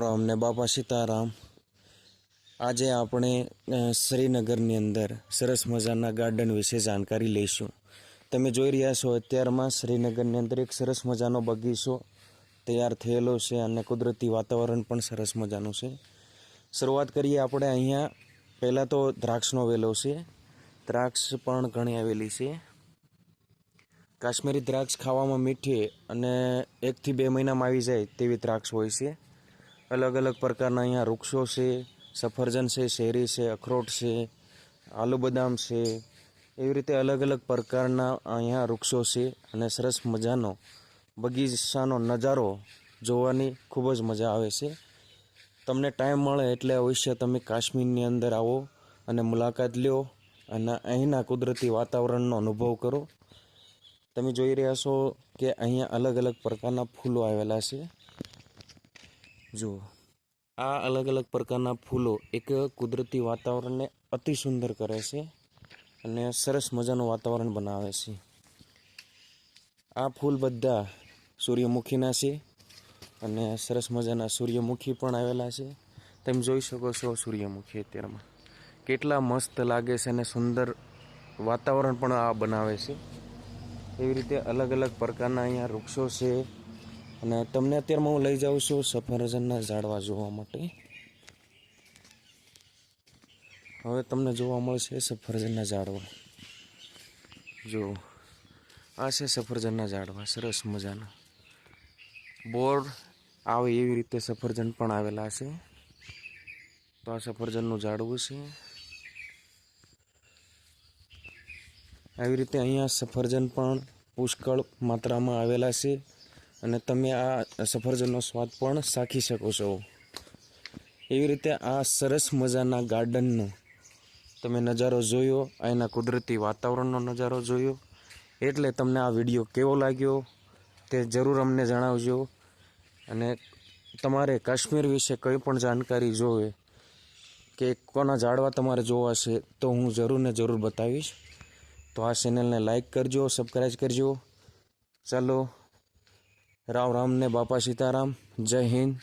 રામ ને બાપા સીતારામ. આજે આપણે શ્રીનગરની અંદર સરસ મજાના ગાર્ડન વિશે જાણકારી લઈશું. તમે જોઈ રહ્યા છો, અત્યારમાં શ્રીનગરની અંદર એક સરસ મજાનો બગીચો તૈયાર થયેલો છે અને કુદરતી વાતાવરણ પણ સરસ મજાનું છે. શરૂઆત કરીએ આપણે અહીંયા. પહેલાં તો દ્રાક્ષનો વેલો છે. દ્રાક્ષ પણ ઘણી આવેલી છે. કાશ્મીરી દ્રાક્ષ ખાવામાં મીઠી અને એકથી બે મહિનામાં આવી જાય તેવી દ્રાક્ષ હોય છે. અલગ અલગ પ્રકારના અહીંયા વૃક્ષો છે, સફરજન છે, શેરી છે, અખરોટ છે, આલુ બદામ છે. એવી રીતે અલગ અલગ પ્રકારના અહીંયા વૃક્ષો છે અને સરસ મજાનો બગીચાનો નજારો જોવાની ખૂબ જ મજા આવે છે. તમને ટાઈમ મળે એટલે અવશ્ય તમે કાશ્મીરની અંદર આવો અને મુલાકાત લ્યો અને અહીંના કુદરતી વાતાવરણનો અનુભવ કરો. તમે જોઈ રહ્યા છો કે અહીંયા અલગ અલગ પ્રકારના ફૂલો આવેલા છે. જુઓ. આ અલગ અલગ પ્રકારના ફૂલો એક કુદરતી વાતાવરણને અતિ સુંદર કરે છે અને સરસ મજાનું વાતાવરણ બનાવે છે. આ ફૂલ બધા સૂર્યમુખીના છે અને સરસ મજાના સૂર્યમુખી પણ આવેલા છે. તમે જોઈ શકો છો સૂર્યમુખી અત્યારમાં. કેટલા મસ્ત લાગે છે અને સુંદર વાતાવરણ પણ આ બનાવે છે. એવી રીતે અલગ અલગ પ્રકારના અહીંયા વૃક્ષો છે. અને તમને અત્યારમાં હું લઈ જાઉં છું સફરજનના ઝાડવા જોવા માટે. હવે તમને જોવા મળશે સફરજનના ઝાડવા. જો, આ છે સફરજનના ઝાડવા, સરસ મજાના. બોર આવે એવી રીતે સફરજન પણ આવેલા છે. તો આ સફરજનનું ઝાડવું છે. આવી રીતે અહીંયા સફરજન પણ પુષ્કળ માત્રામાં આવેલા છે. અને તમે આ સફરજનનો સ્વાદ પણ ચાખી શકો છો. એવી રીતે આ સરસ મજાના ગાર્ડનનો તમે નજારો જોયો, અહીંના કુદરતી વાતાવરણનો નજારો જોયો. એટલે તમને આ વીડિયો કેવો લાગ્યો તે જરૂર અમને જણાવજો. અને તમારે કાશ્મીર વિશે કંઈ પણ જાણકારી જોવે કે કોના ઝાડવા તમારે જોવા છે તો હું જરૂર ને જરૂર બતાવીશ. તો આ ચેનલને લાઈક કરજો, સબસ્ક્રાઈબ કરજો. ચાલો. રામ રામ ને બાપા સીતારામ જય હિન્દ.